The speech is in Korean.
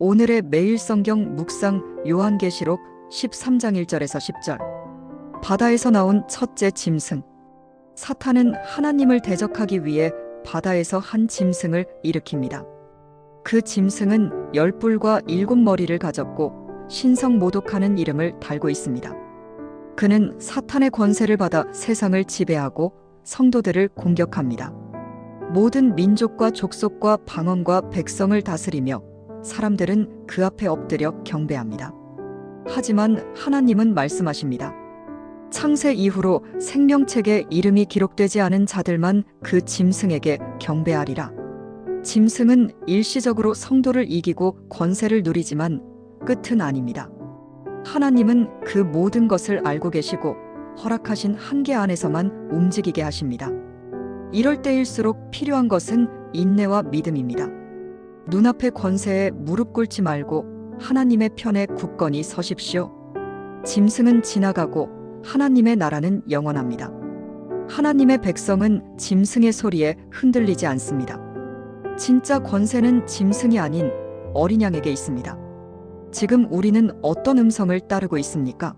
오늘의 매일 성경 묵상 요한계시록 13장 1절에서 10절. 바다에서 나온 첫째 짐승. 사탄은 하나님을 대적하기 위해 바다에서 한 짐승을 일으킵니다. 그 짐승은 열 뿔과 일곱 머리를 가졌고 신성 모독하는 이름을 달고 있습니다. 그는 사탄의 권세를 받아 세상을 지배하고 성도들을 공격합니다. 모든 민족과 족속과 방언과 백성을 다스리며 사람들은 그 앞에 엎드려 경배합니다. 하지만 하나님은 말씀하십니다. 창세 이후로 생명책에 이름이 기록되지 않은 자들만 그 짐승에게 경배하리라. 짐승은 일시적으로 성도를 이기고 권세를 누리지만 끝은 아닙니다. 하나님은 그 모든 것을 알고 계시고 허락하신 한계 안에서만 움직이게 하십니다. 이럴 때일수록 필요한 것은 인내와 믿음입니다. 눈앞의 권세에 무릎 꿇지 말고 하나님의 편에 굳건히 서십시오. 짐승은 지나가고 하나님의 나라는 영원합니다. 하나님의 백성은 짐승의 소리에 흔들리지 않습니다. 진짜 권세는 짐승이 아닌 어린 양에게 있습니다. 지금 우리는 어떤 음성을 따르고 있습니까?